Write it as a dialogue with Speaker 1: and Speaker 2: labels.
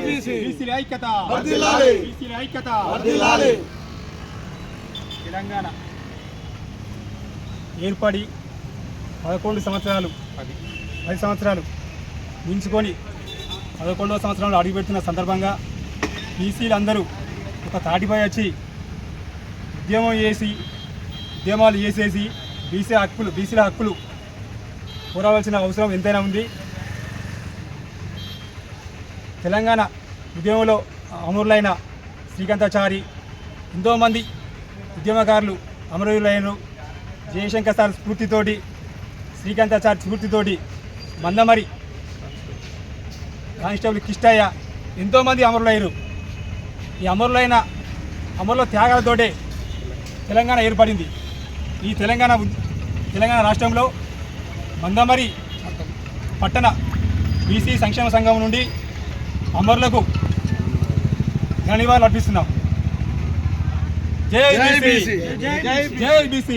Speaker 1: BC ఐక్యత.
Speaker 2: వర్ధిల్లాలి.
Speaker 1: ఐక్యత.
Speaker 2: వర్ధిల్లాలి.
Speaker 1: తెలంగాణ. ఏర్పడి పదకొండు సంవత్సరాలు. పది. సంవత్సరాలు మించుకొని పదకొండవ సంవత్సరంలో అడుగుపెడుతున్న సందర్భంగా బీసీలు అందరూ ఒక తాటిపై వచ్చి ఉద్యమం చేసి ఉద్యమాలు చేసేసి బీసీ హక్కులు బీసీల హక్కులు పోరావాల్సిన అవసరం ఎంతైనా ఉంది. తెలంగాణ ఉద్యమంలో అమరులైన శ్రీకాంతాచారి ఎంతోమంది ఉద్యమకారులు అమరులైన జయశంకర్ సార్ స్ఫూర్తితోటి శ్రీకాంతాచారి స్ఫూర్తితోటి మందమరి కానిస్టేబుల్ కిష్టయ్య ఎంతోమంది అమరులయ్యారు ఈ అమరులైన అమరుల త్యాగాలతోటే తెలంగాణ ఏర్పడింది. ఈ తెలంగాణ తెలంగాణ రాష్ట్రంలో మందమరి పట్టణ బీసీ సంక్షేమ సంఘం నుండి అమరులకు ఘన నివాళులు అర్పిస్తున్నాం జై బీసీ.
Speaker 2: జై బీసీ.